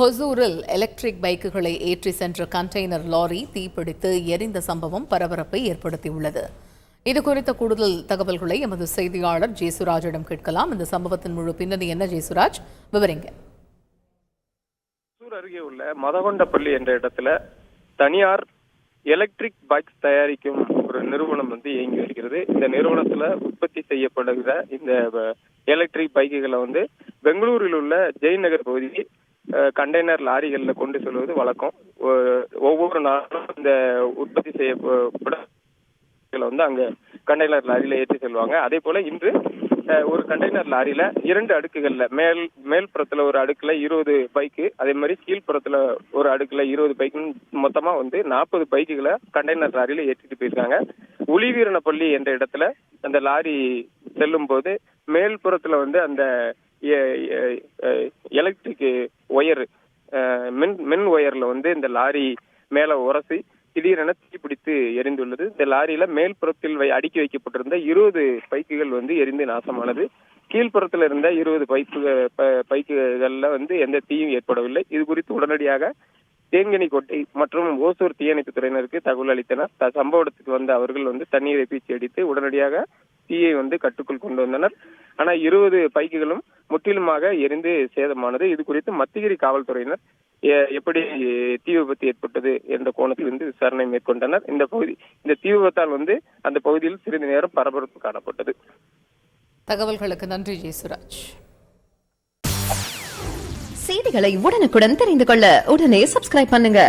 ஹொசூரில் electric பைக்குகளை ஏற்றி சென்ற container lorry தீப்பிடித்து எரிந்த சம்பவம் பரபரப்பை ஏற்படுத்தியுள்ளது. இது குறித்த கூடுதல் தகவல்களை எமது செய்தியாளர் ஜேசுராஜிடம் கேட்கலாம். இந்த சம்பவத்தின் முழு பின்னணி என்ன ஜேசுராஜ்? விவரிங்க. அருகே உள்ள மதகொண்டப்பள்ளி என்ற இடத்துல தனியார் எலக்ட்ரிக் பைக் தயாரிக்கும் ஒரு நிறுவனம் வந்து இயங்கி வருகிறது. இந்த நிறுவனத்துல உற்பத்தி செய்யப்படுகிற இந்த எலக்ட்ரிக் பைக்குகளை வந்து பெங்களூரில் உள்ள ஜெய்நகர் பகுதியில் கண்டெய்னர் லாரிகளில் கொண்டு செல்வது வழக்கம். ஒவ்வொரு நாளும் இந்த உற்பத்தி செய்யப்பட வந்து அங்க கண்டெய்னர் லாரியில ஏற்றி செல்வாங்க. அதே போல இன்று ஒரு கண்டெய்னர் லாரியில இரண்டு அடுக்குகள்ல மேல் மேல் புறத்துல ஒரு அடுக்குல இருபது பைக்கு அதே மாதிரி கீழ்ப்புறத்துல ஒரு அடுக்குல இருபது பைக்குன்னு மொத்தமா வந்து நாற்பது பைக்குகளை கண்டெய்னர் லாரியில ஏற்றிட்டு போயிருக்காங்க. உளிவீரணப்பள்ளி என்ற இடத்துல அந்த லாரி செல்லும் போது மேல் புறத்துல வந்து அந்த எலக்ட்ரிக் ஒயர். மின் மின் ஒயர்ல வந்து இந்த லாரி மேல உரசி திடீரென தீப்பிடித்து எரிந்துள்ளது. இந்த லாரியில மேல்புறத்தில் வை அடுக்கி வைக்கப்பட்டிருந்த இருபது பைக்குகள் வந்து எரிந்து நாசமானது. கீழ்ப்புறத்தில் இருந்த இருபது பைப்பு ப- பைக்குகள்ல வந்து எந்த தீயும் ஏற்படவில்லை. இது குறித்து உடனடியாக தேன்கனிக்கோட்டை மற்றும் ஓசூர் தீயணைப்பு துறையினருக்கு தகவல் அளித்தனர். த- சம்பவ இடத்துக்கு வந்த அவர்கள் வந்து தண்ணீரை பீச்சி அடித்து உடனடியாக தீயை வந்து கட்டுக்குள் கொண்டு வந்தனர். ஆனா இருபது பைக்குகளும் முற்றிலுமாக எரிந்து சேதமானது. இது குறித்து மத்திகிரி காவல்துறையினர் எப்படி தீ விபத்து ஏற்பட்டது என்ற கோணத்தில் வந்து விசாரணை மேற்கொண்டனர். இந்த பகுதி இந்த தீ விபத்தால் வந்து அந்த பகுதியில் சிறிது நேரம் பரபரப்பு காணப்பட்டது. தகவல்களுக்கு நன்றி ஜேசுராஜ் செய்திகளை உடனுக்குடன் தெரிந்து கொள்ள உடனே சப்ஸ்கிரைப் பண்ணுங்க.